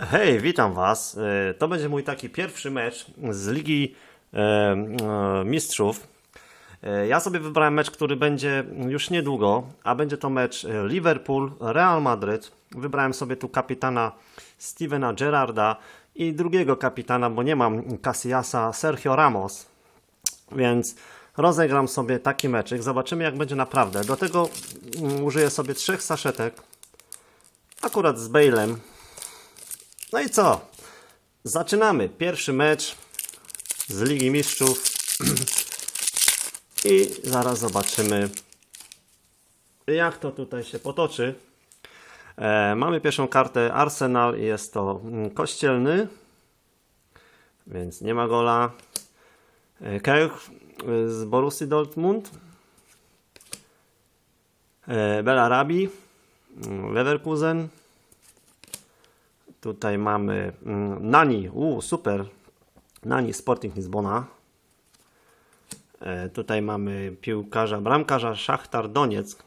Hej, witam Was. E, To będzie mój taki pierwszy mecz z Ligi e, e, Mistrzów. Ja sobie wybrałem mecz, który będzie już niedługo, a będzie to mecz Liverpool-Real Madryt. Wybrałem sobie tu kapitana Stevena Gerrarda i drugiego kapitana, bo nie mam Casillasa, Sergio Ramos. Więc rozegram sobie taki meczyk. Zobaczymy, jak będzie naprawdę. Do tego mm, użyję sobie trzech saszetek. Akurat z Bale'em. No i co? Zaczynamy pierwszy mecz z Ligi Mistrzów i zaraz zobaczymy jak to tutaj się potoczy. E, mamy pierwszą kartę Arsenal i jest to mm, kościelny, więc nie ma gola. E, Kelch e, z Borussii Dortmund. E, Belarabi, mm, Leverkusen. Tutaj mamy mm, Nani, u super, Nani Sporting Lizbona. E, tutaj mamy piłkarza, bramkarza Szachtar Donieck,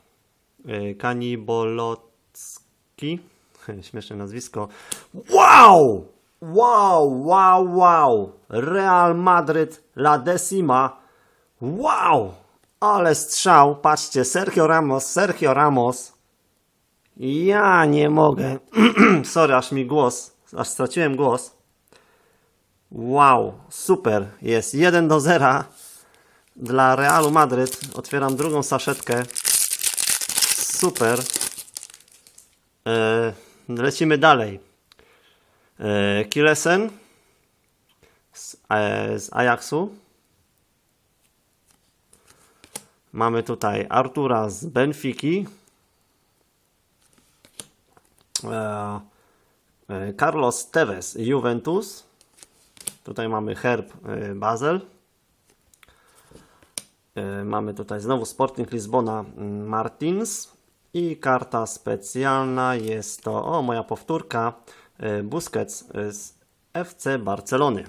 e, Kanibolocki, śmieszne nazwisko. Wow! Wow, wow, wow! Real Madryt, La Decima. Wow! Ale strzał, patrzcie, Sergio Ramos, Sergio Ramos. Ja nie mogę. Sorry, aż mi głos, aż straciłem głos. Wow, super. Jest 1 do 0 dla Realu Madryt. Otwieram drugą saszetkę. Super. E, lecimy dalej. E, Kilesen z, e, z Ajaxu. Mamy tutaj Artura z Benfiki. E, e, Carlos Tevez, Juventus. Tutaj mamy herb e, Basel. Mamy tutaj znowu Sporting Lizbona mm, Martins. I karta specjalna jest to, o moja powtórka, Busquets z FC Barcelony.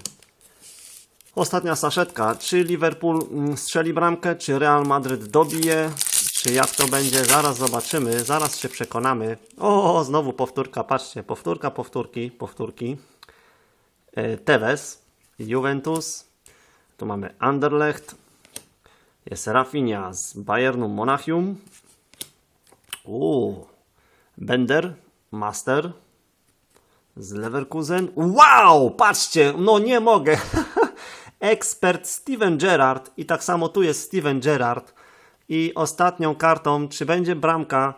Ostatnia saszetka. Czy Liverpool mm, strzeli bramkę, czy Real Madryt dobije, jak to będzie? Zaraz zobaczymy, zaraz się przekonamy. O, znowu powtórka, patrzcie, powtórka, powtórki, powtórki. E, Tevez, Juventus, tu mamy Anderlecht, jest Rafinha z Bayernu Monachium, Uuu, Bender, Master z Leverkusen. Wow, patrzcie, no nie mogę. Ekspert Steven Gerrard i tak samo tu jest Steven Gerrard. I ostatnią kartą, czy będzie bramka,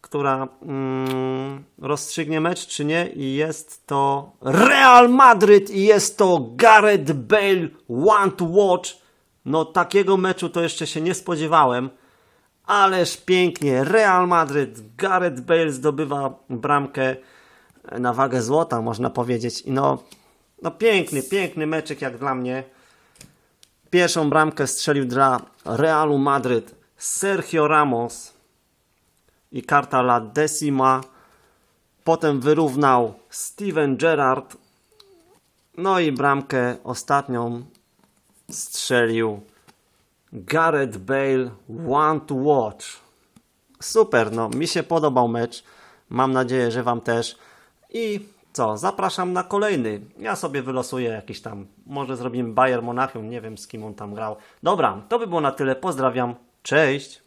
która mm, rozstrzygnie mecz, czy nie? I jest to Real Madryt i jest to Gareth Bale One to Watch. No takiego meczu to jeszcze się nie spodziewałem. Ależ pięknie. Real Madryt, Gareth Bale zdobywa bramkę na wagę złota, można powiedzieć. I no, no piękny, piękny meczek jak dla mnie. Pierwszą bramkę strzelił dla Realu Madryt Sergio Ramos i karta La Decima. Potem wyrównał Steven Gerrard. No i bramkę ostatnią strzelił Gareth Bale One to Watch. Super, no mi się podobał mecz. Mam nadzieję, że Wam też. I co, zapraszam na kolejny. Ja sobie wylosuję jakiś tam, może zrobimy Bayern Monachium, nie wiem z kim on tam grał. Dobra, to by było na tyle. Pozdrawiam, cześć!